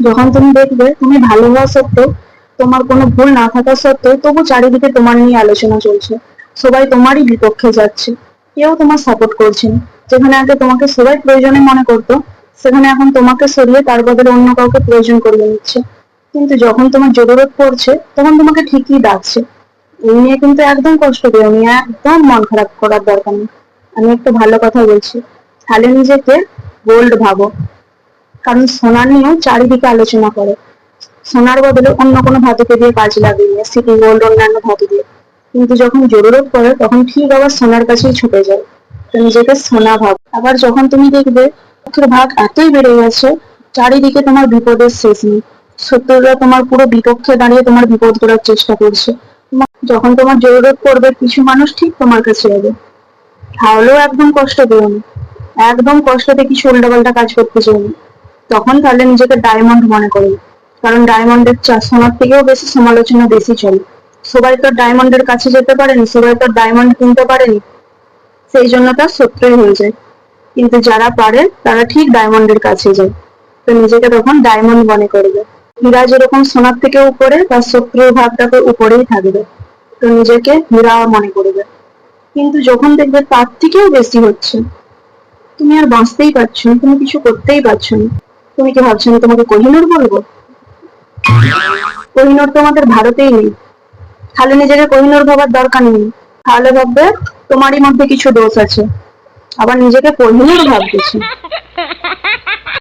যখন তুমি দেখবে তুমি ভালো হওয়া সত্ত্বেও, তোমার কোনো ভুল না থাকা সত্ত্বেও, তবু চারিদিকে তোমার নিয়ে আলোচনা চলছে। সবাই তোমারই বিপক্ষে যাচ্ছে। কেউ তোমার সাপোর্ট করছে না। যেখানে আগে তোমাকে সবাই প্রয়োজনে মনে করতো, সেখানে এখন তোমাকে সরিয়ে তার বদলে অন্য কাউকে প্রয়োজন করিয়ে নিচ্ছে। কিন্তু যখন তোমার জরুরত পড়ছে, তখন তোমাকে ঠিকই ডাকছে। এই নিয়ে কিন্তু একদম কষ্ট পেও নি, একদম মন খারাপ করার দরকার নেই। আমি একটু ভালো কথা বলছি। তাহলে নিজেকে গোল্ড ভাবো। কারণ সোনা নিয়েও চারিদিকে আলোচনা করে। সোনার বদলে অন্য কোনো ধাতুকে দিয়ে কাজ লাগিয়ে সিটি গোল্ড, অন্যান্য ধাতু দিয়ে। কিন্তু যখন জরুরত পড়ে, তখন ঠিক আবার সোনার কাছেই ছুটে যায়। তো নিজেকে সোনা ভাব। আবার যখন তুমি দেখবে দুঃখের ভাগ এতই বেড়ে গেছে, চারিদিকে তোমার বিপদের শেষ নেই। শত্রুরা তোমার পুরো বিপক্ষে দাঁড়িয়ে তোমার বিপদ করার চেষ্টা করছে। যখন তোমার জরুরত পড়বে, কিছু মানুষ ঠিক তোমার কাছে যাবে তাহলেও একদম কষ্ট পেও না। একদম কষ্টতে কিছু উল্টাপাল্টা কাজ করতে চাই না। তখন তাহলে নিজেকে ডায়মন্ড মনে করো। কারণ ডায়মন্ডের চা সোনার থেকেও বেশি সমালোচনা বেশি চলে। সবাই তো ডায়মন্ডের কাছে যেতে পারেনি, সবাই তো ডায়মন্ড কিনতে পারেনি। সেই জন্য তার শত্রুই হয়ে যায়। কিন্তু যারা পারে, তারা ঠিক ডায়মন্ডের কাছে যায়। তো নিজেকে তখন ডায়মন্ড মনে করবে। হীরা যেরকম সোনার থেকে উপরে, তার শত্রুর ভাবটাকে উপরেই থাকবে। তো নিজেকে হীরা মনে করবে। কিন্তু যখন দেখবে তার থেকেও বেশি হচ্ছে। তুমি আর বাঁচতেই পারছ না, তুমি কিছু করতেই পারছ না। তুমি কি ভাবছ আমি তোমাকে কোহিনুর বলব? কোহিনুর তো আমাদের ভারতেই নেই। খালি নিজেকে কোহিনুর ভাবার দরকার নেই। তাহলে ভাববে তোমারই মধ্যে কিছু দোষ আছে। আবার নিজেকে কোহিনুর ভাবতেছে।